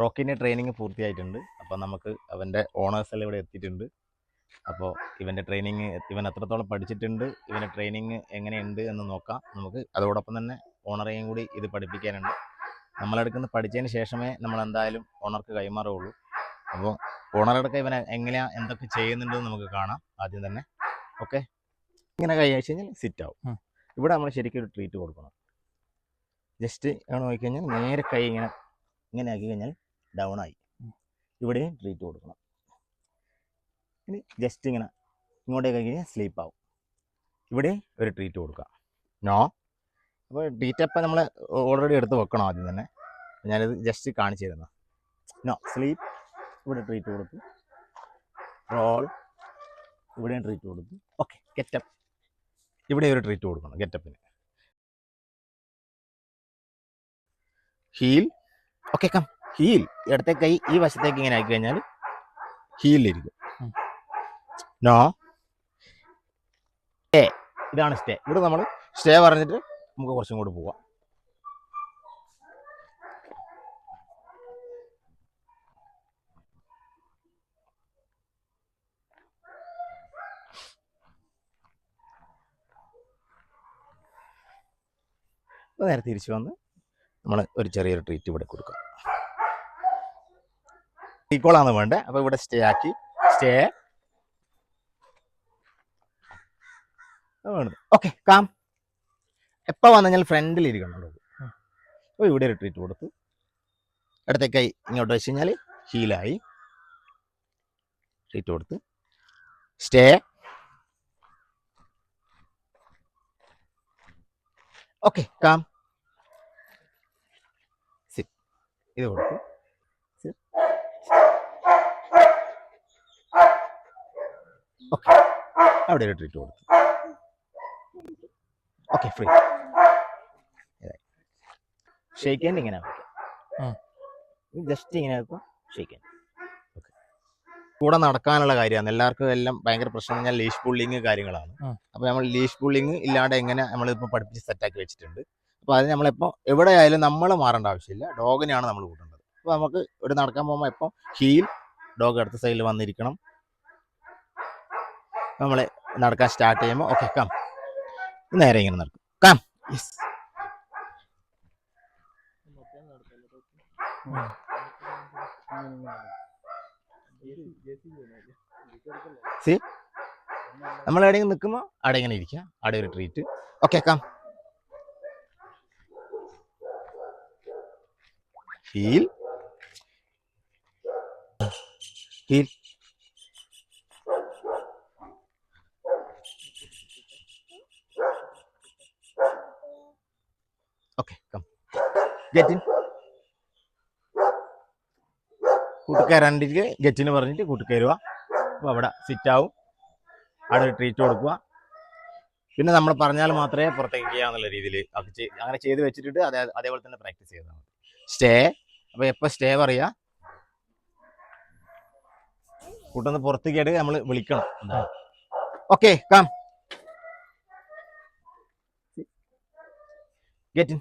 റോക്കിന്റെ training പൂർത്തിയായിട്ടുണ്ട്. അപ്പോൾ നമുക്ക് അവന്റെ ഓണേഴ്സ് എല്ലാം ഇവിടെ എത്തിയിട്ടുണ്ട്. അപ്പോൾ ഇവന്റെ ട്രെയിനിങ് ഇവൻ എത്രത്തോളം പഠിച്ചിട്ടുണ്ട് ഇവന്റെ ട്രെയിനിങ് എങ്ങനെയുണ്ട് എന്ന് നോക്കാം. നമുക്ക് അതോടൊപ്പം തന്നെ ഓണറേയും കൂടി ഇത് പഠിപ്പിക്കാനുണ്ട്. നമ്മളെടുക്കുന്ന പഠിച്ചതിന് ശേഷമേ നമ്മൾ എന്തായാലും ഓണർക്ക് കൈമാറുകയുള്ളൂ. അപ്പോൾ ഓണറെടുക്ക ഇവൻ എങ്ങനെയാ എന്തൊക്കെ ചെയ്യുന്നുണ്ടെന്ന് നമുക്ക് കാണാം ആദ്യം തന്നെ. ഓക്കെ ഇങ്ങനെ കൈ അയച്ചു കഴിഞ്ഞാൽ സിറ്റ് ആവും. ഇവിടെ നമ്മൾ ശരിക്കും ഒരു ട്രീറ്റ് കൊടുക്കണം. ജസ്റ്റ് അങ്ങനെ നോക്കിക്കഴിഞ്ഞാൽ നേരെ കൈ ഇങ്ങനെ ഇങ്ങനെ ആക്കി കഴിഞ്ഞാൽ ഡൗൺ ആയി. ഇവിടെയും ട്രീറ്റ് കൊടുക്കണം. ഇനി ജസ്റ്റ് ഇങ്ങനെ ഇങ്ങോട്ടേക്ക് കഴിഞ്ഞാൽ സ്ലീപ്പ് ആവും. ഇവിടെ ഒരു ട്രീറ്റ് കൊടുക്കുക നോ അപ്പോൾ ട്രീറ്റ് അപ്പം നമ്മൾ ഓൾറെഡി എടുത്ത് വെക്കണം ആദ്യം തന്നെ. ഞാനിത് ജസ്റ്റ് കാണിച്ചു തരുന്നു. നോ സ്ലീപ്പ് ഇവിടെ ട്രീറ്റ് കൊടുത്തു. റോൾ ഇവിടെയും ട്രീറ്റ് കൊടുത്തു. ഓക്കെ ഗെറ്റപ്പ് ഇവിടെ ഒരു ട്രീറ്റ് കൊടുക്കണം ഗെറ്റപ്പിന് ഹീൽ ഓക്കെ കം ഹീൽ ഇടത്തെ കൈ ഈ വശത്തേക്ക് ഇങ്ങനെ ആക്കി കഴിഞ്ഞാൽ ഹീൽ ഇരിക്കും നോ സ്റ്റേ ഇതാണ് സ്റ്റേ ഇവിടെ നമ്മൾ സ്റ്റേ പറഞ്ഞിട്ട് നമുക്ക് കുറച്ചും കൂടി പോവാം. നേരെ തിരിച്ചു വന്ന് നമ്മൾ ഒരു ചെറിയൊരു ട്രീറ്റ് ഇവിടെ കൊടുക്കാം. ഈക്വളാണ് വേണ്ടത് അപ്പോൾ ഇവിടെ സ്റ്റേ ആക്കി. സ്റ്റേ വേണത് ഓക്കെ കാം എപ്പോൾ വന്നു കഴിഞ്ഞാൽ ഫ്രണ്ടിൽ ഇരിക്കണം അപ്പോൾ ഇവിടെ ഒരു ട്രീറ്റ് കൊടുത്തു. ഇടത്തേക്കായി ഇങ്ങോട്ട് വെച്ച് കഴിഞ്ഞാൽ ഹീലായി ട്രീറ്റ് കൊടുത്ത്. സ്റ്റേ ഓക്കെ കാം സിറ്റ് ഇത് കൊടുക്കും. ഓക്കെ. അവിടെ ഒരു ട്രീറ്റ് കൊടുത്തു. ഓക്കെ ഫ്രീ ഷേക്ക് ഹാൻഡ് ഇങ്ങനെ. ജസ്റ്റ് ഇങ്ങനെ വെക്കും. ഷേക്ക് ഹാൻഡ് ഓക്കെ കൂടെ നടക്കാനുള്ള കാര്യമാണ്. എല്ലാവർക്കും എല്ലാം ഭയങ്കര പ്രശ്നം പറഞ്ഞാൽ ലീഷ് പുള്ളിങ് കാര്യങ്ങളാണ്. അപ്പൊ അപ്പോൾ നമ്മൾ ലീഷ് പുള്ളിങ് ഇല്ലാണ്ട് എങ്ങനെ നമ്മളിപ്പോ പഠിപ്പിച്ച് സെറ്റാക്കി വെച്ചിട്ടുണ്ട്. അപ്പോൾ അത് എവിടെ എവിടെയായാലും നമ്മൾ മാറേണ്ട ആവശ്യമില്ല. ഡോഗിനെയാണ് നമ്മൾ കൂട്ടേണ്ടത്. അപ്പോൾ നമുക്ക് ഇവിടെ നടക്കാൻ പോകുമ്പോൾ എപ്പോൾ ഹീൽ ഡോഗ് അടുത്ത സൈഡിൽ വന്നിരിക്കണം. നമ്മൾ നടക്കാൻ സ്റ്റാർട്ട് ചെയ്യുമ്പോൾ ഓക്കെ കാം നേരെ ഇങ്ങനെ നടക്കും. കാം യെസ് സി നമ്മൾ എവിടെയെങ്കിലും നിൽക്കുമ്പോൾ അവിടെ ഇങ്ങനെ ഇരിക്കുക. അവിടെ ഒരു treat okay come heel heel Okay, come Get in. കൂട്ടുകയറാണ്ടിരിക്കുക ഗെറ്റിന് പറഞ്ഞിട്ട് കൂട്ടുകയറുക അപ്പോൾ അവിടെ സിറ്റ് ആവും. അവിടെ ട്രീറ്റ് കൊടുക്കുക. പിന്നെ നമ്മൾ പറഞ്ഞാൽ മാത്രമേ പുറത്തേക്ക് ചെയ്യാന്നുള്ള രീതിയിൽ അങ്ങനെ ചെയ്ത് വെച്ചിട്ട് അതേ അതേപോലെ തന്നെ പ്രാക്ടീസ് ചെയ്താൽ മതി. സ്റ്റേ അപ്പോൾ എപ്പോൾ സ്റ്റേ പറയുക കൂട്ടൊന്ന് പുറത്തേക്ക് നമ്മൾ വിളിക്കണം. Okay calm get in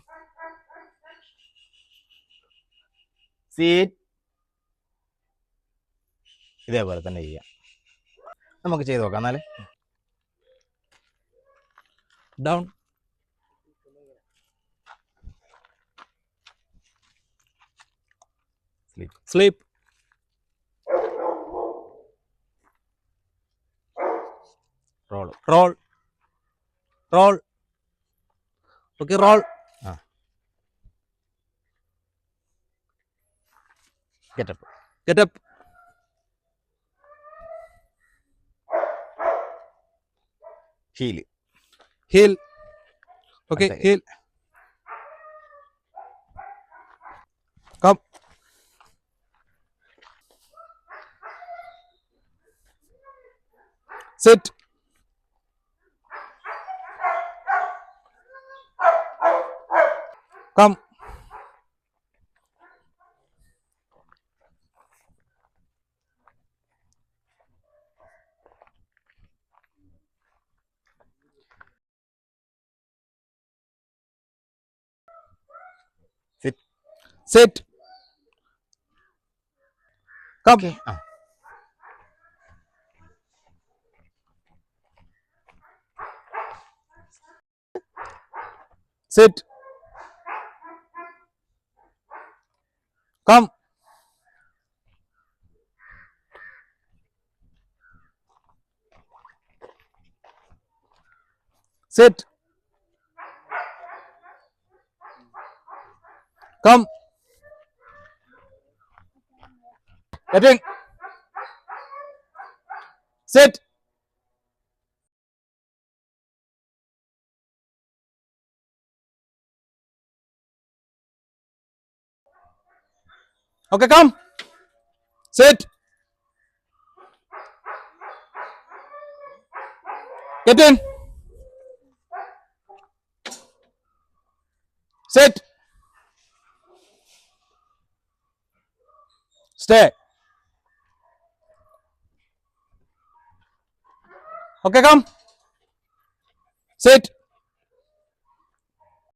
sit ഇതേപോലെ തന്നെ ചെയ്യാം. നമുക്ക് ചെയ്ത് നോക്കാം എന്നാൽ down sleep sleep roll roll roll okay roll get up get up heel heel okay അടുത്ത. Heel come sit come Sit. Sit. Come. ആ Sit. Come. Sit. Come. Get in. Sit. Okay, come. Sit. Get in. Sit. Stay. Okay, come. Sit.